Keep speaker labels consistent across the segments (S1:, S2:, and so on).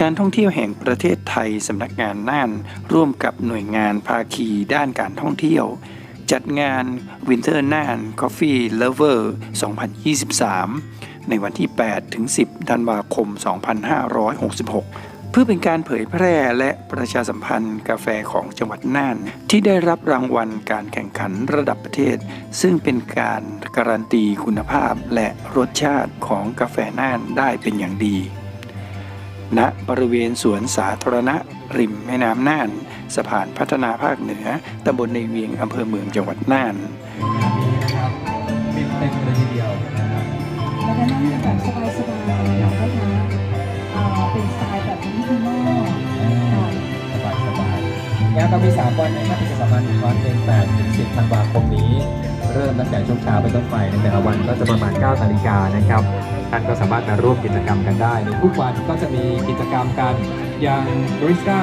S1: การท่องเที่ยวแห่งประเทศไทยสำนักงานน่าน ร่วมกับหน่วยงานภาคีด้านการท่องเที่ยว จัดงาน Winter น่าน Coffee Lover 2023 ในวันที่ 8 ถึง 10 ธันวาคม 2566 เพื่อเป็นการเผยแพร่และประชาสัมพันธ์กาแฟของจังหวัดน่าน ที่ได้รับรางวัลการแข่งขันระดับประเทศ ซึ่งเป็นการการันตีคุณภาพและรสชาติของกาแฟน่านได้เป็นอย่างดีณบริเวณสวนสาธารณะ ริมแม่น้ำน่านสะพานพัฒนาภาคเหนือตำบลในเวียงอำเภอเมืองจังหวัดน่าน
S2: บิน ตล์
S3: แบบมินิมอลค่ะ
S2: สบายสบายงานเรามี 3 วันนะครับที่จะประมาณ1วันเป็น8ถึง10ธันวาคมนี้ เริ่มตั้งแต่ช่วงเช้าไปนต้นไปในแต่ละวันก็จะประมาณ9นาฬิกานะครับท่านก็สามารถมาร่วมกิจกรรมกันได้ในทุกวันก็จะมีกิจกรรมกันอย่าง Barista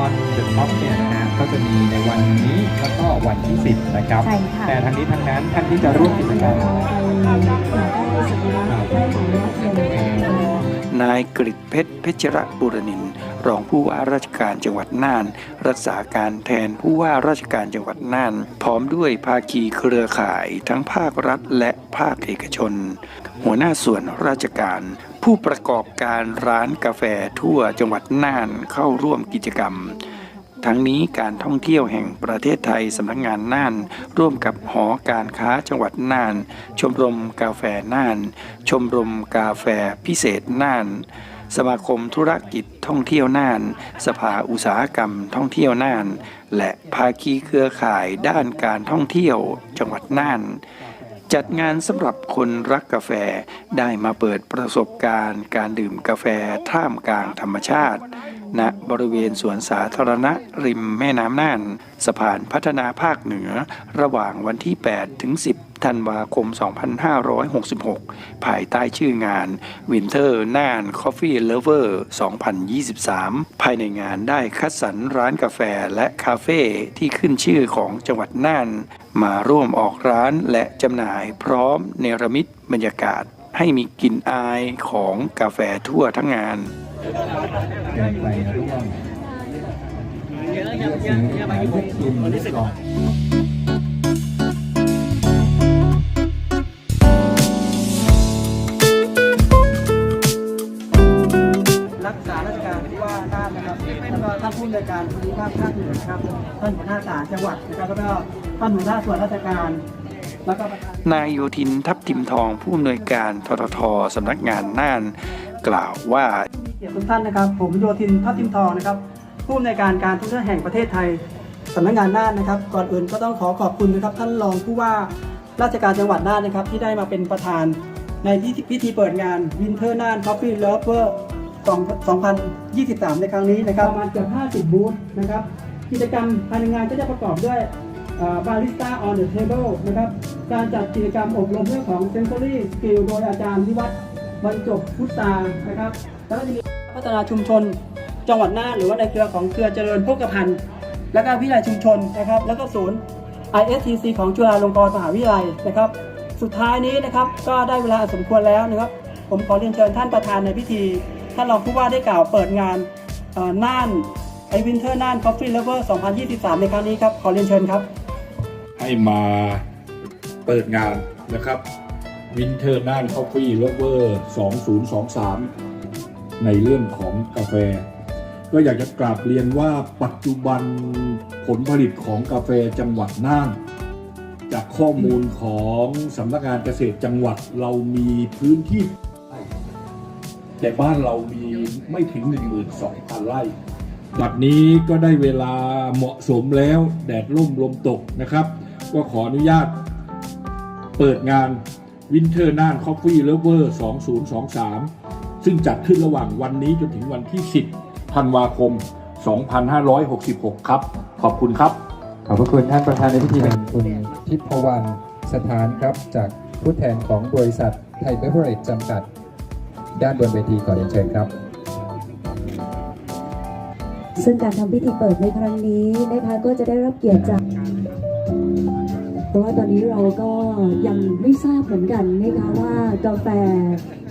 S2: on the Top เนี่ยนะฮะก็จะมีในวันนี้แล้วก็วันที่ 10 นะครับ
S3: ใช่ค่ะ
S2: แต่ทั้งนี้ทั้งนั้นท่านที่จะร่วมกิจกรรม
S3: เราไปได้สักการะได้ของรับเงิน
S1: นายกฤษเพชรเพชรบุรนิน รองผู้ว่าราชการจังหวัดน่าน รักษาการแทนผู้ว่าราชการจังหวัดน่าน พร้อมด้วยภาคีเครือข่ายทั้งภาครัฐและภาคเอกชน หัวหน้าส่วนราชการ ผู้ประกอบการร้านกาแฟทั่วจังหวัดน่านเข้าร่วมกิจกรรม ทั้งนี้การท่องเที่ยวแห่งประเทศไทยสำนักงานน่าน ร่วมกับหอการค้าจังหวัดน่าน ชมรมกาแฟน่าน ชมรมกาแฟพิเศษน่าน สมาคมธุรกิจท่องเที่ยวน่าน สภาอุตสาหกรรมท่องเที่ยวน่าน และภาคีเครือข่ายด้านการท่องเที่ยวจังหวัดน่านจัดงานสำหรับคนรักกาแฟได้มาเปิดประสบการณ์ การดื่มกาแฟท่ามกลางธรรมชาติ ณบริเวณสวนสาธารณะริมแม่น้ำน่าน สะพานพัฒนาภาคเหนือ ระหว่างวันที่ 8 ถึง 10 ธันวาคม 2566 ภายใต้ชื่องาน Winter น่าน Coffee Lover 2023 ภายในงานได้คัดสรรร้านกาแฟและคาเฟ่ที่ขึ้นชื่อของจังหวัดน่าน มาร่วมออกร้านและจำหน่ายพร้อมเนรมิตบรรยากาศให้มีกลิ่นอายของกาแฟทั่วทั้งงาน
S2: เดินไปร่วมเลือกซื้อเลือกชิมเลือกลอง
S4: รักษาราชการผู้ว่าน่านะครับแล้วก็ท่านผู้อำนการภูมิภาคภาคเหนือนะครับท่านหัวหน้าศาลจังหวัดนะครับแล้วก็ท่านหัวหน้าส่วนราชการแล้วก็ประธาน
S1: นายโยธินทัพทิมทองผู้อำนวยการทททสำนักงานน่านกล่าวว่า
S4: กียรติทุกท่านนะครับ ผมโยธินทัพทิมทองนะครับผู้อำนวยการการท่องเที่ยวแห่งประเทศไทยสำนักงานน่านนะครับ ก่อนอื่นก็ต้องขอขอบคุณนะครับ ท่านรองผู้ว่าราชการจังหวัดน่านนะครับ ที่ได้มาเป็นประธานในที่พิธีเปิดงาน Winter น่าน Coffee Lover 2023 ในครั้งนี้นะครับประมาณเกือบ50 บูธนะครับ กิจกรรมภายในงานก็จะประกอบด้วยบาริสต้า on the table นะครับ การจัดกิจกรรมอบรมเรื่องของ sensory skill โดยอาจารย์วิวัฒน์บรรจบพุทธานะครับ แล้วก็จะมี พัฒนาชุมชน จังหวัดน่านหรือว่าในเครือของเครือเจริญโภคภัณฑ์แล้วก็วิทยาลัยชุมชนนะครับ แล้วก็ศูนย์ ISTC ของจุฬาลงกรณ์มหาวิทยาลัยนะครับ สุดท้ายนี้นะครับก็ได้เวลาสมควรแล้วนะครับ ผมขอเรียนเชิญท่านประธานในพิธี ท่านรองผู้ว่าได้กล่าวเปิดงานน่านไอวินเทอร์น่าน Coffee Lover 2023 ในครั้งนี้ครับ ขอเรียนเชิญครับ
S5: ให้มาเปิดงานนะครับวินเทอร์น่านคอฟฟี่เลเวอร์ 2023 ในเรื่องของกาแฟ ก็อยากจะกราบเรียนว่าปัจจุบันผลผลิตของกาแฟจังหวัดน่าน จากข้อมูลของสำนักงานเกษตรจังหวัดเรามีพื้นที่แต่บ้านเรามีไม่ถึง 12,000ไร่บัดนี้ก็ได้เวลาเหมาะสมแล้วแดดร่มลมตกนะครับ ก็ขออนุญาตเปิดงาน Winter น่าน Coffee Lover 2023 ซึ่งจัดขึ้นระหว่างวันนี้จนถึงวันที่ 10ธันวาคม 2566 ครับ ขอบคุณครับ
S2: ขอบพระคุณท่านประธานในพิธีเป็นคุณทิพวรรณสถานครับจากผู้แทนของบริษัทไทยเบเวอร์เรจจำกัด ด้านบนเวทีขอเรียนเชิญครับ
S3: ซึ่งการทำพิธีเปิดในครั้งนี้นะคะก็จะได้รับเกียรติจาก ราะว่าตอนนี้เราก็ยังไม่ทราบเหมือนกันนะคะว่ากาแฟ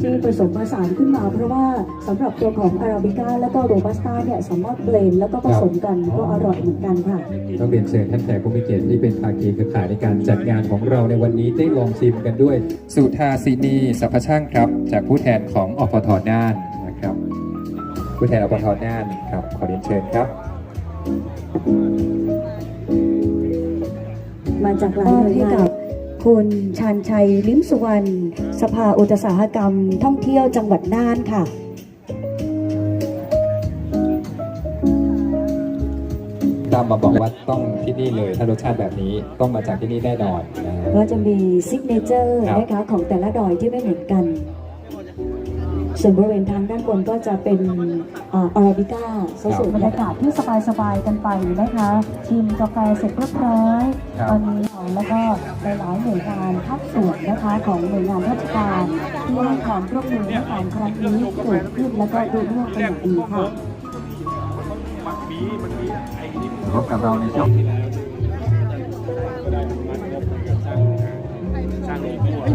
S3: ที่ผสมผสานขึ้นมา เพราะว่าสำหรับตัวของอาราบิก้าแล้วก็โรบัสต้าเนี่ยสามารถเบลนแล้วก็ผสมกันก็อร่อยเหมือนกันค่ะ
S2: ต้องเรียนเชิญท่านแขกผู้มีเกียรติที่เป็นภาคีเครือข่ายในการจัดงานของเราในวันนี้ได้ลองชิมกันด้วย สุธาสินีสัพพช่างครับ จากผู้แทนของอปทน่านนะครับ ผู้แทนอปทน่านครับขอเรียนเชิญครับ
S3: มาจากร้านให้กับคุณชาญชัยลิ้มสุวรรณสภาอุตสาหกรรม ท่องเที่ยวจังหวัดน่านค่ะ
S2: ตามมาบอกว่าต้องที่นี่เลยถ้ารสชาติแบบนี้ต้องมาจากที่นี่แน่นอนนะฮะ
S3: ก็จะมีซิกเนเจอร์
S2: ครับ
S3: นะคะของแต่ละดอยที่ไม่เหมือนกัน ส่วนบริเวณทางด้านบนก็จะเป็นอาราบิก้าซะส่วนบรรยากาศที่สบายๆกันไปนะคะ ชิมกาแฟเสร็จเรียบร้อย
S2: ครับ
S3: ตอนนี้เราแล้วก็หลายๆหน่วยงานภาคส่วนนะคะของหน่วยงานราชการที่ให้ความร่วมมือในการครั้งนี้เกิดขึ้นแล้วก็ดูเรื่องเป็นอย่างดีค่ะ
S2: พบกับเราในช่วง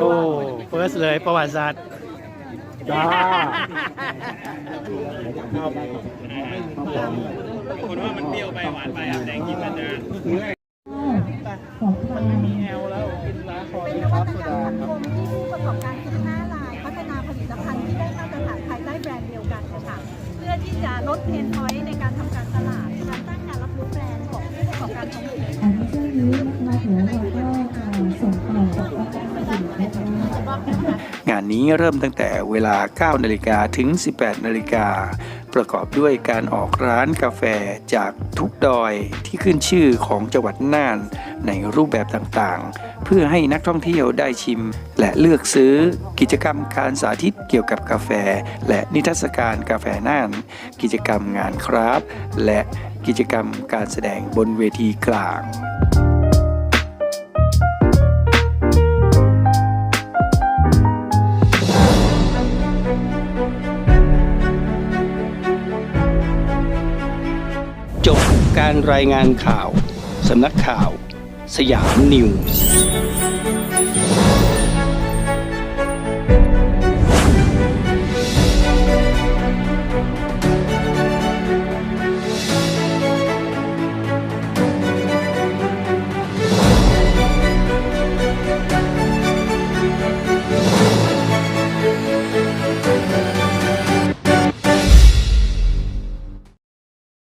S6: โอ้เฟิร์สเลยประวัติศาสตร์
S5: จ้า
S6: คนว่ามันเปรี้ยวไปหวานไปอะแดงกินมันจะ
S3: ของทาง
S6: แอลแล้วกินร้านคอดีครับโซดาครับ
S7: ที่ผู้ประกอบการทุกหน้ารายพัฒนาผลิตภัณฑ์ที่ได้มาตรฐานภายใต้แบรนด์เดียวกันนะคะเพื่อที่จะลดเพนพอย งานนี้
S3: เริ่ม
S1: ตั้งแต่เวลา 9 นาฬิกาถึง 18 นาฬิกา ประกอบด้วยการออกร้านกาแฟจากทุกดอยที่ขึ้นชื่อของจังหวัดน่านในรูปแบบต่างๆ เพื่อให้นักท่องเที่ยวได้ชิม และเลือกซื้อกิจกรรมการสาธิตเกี่ยวกับกาแฟ และนิทรรศการกาแฟน่าน กิจกรรมงานคราฟและกิจกรรมการแสดงบนเวทีกลาง จบการรายงานข่าว สำนักข่าว สยามนิวส์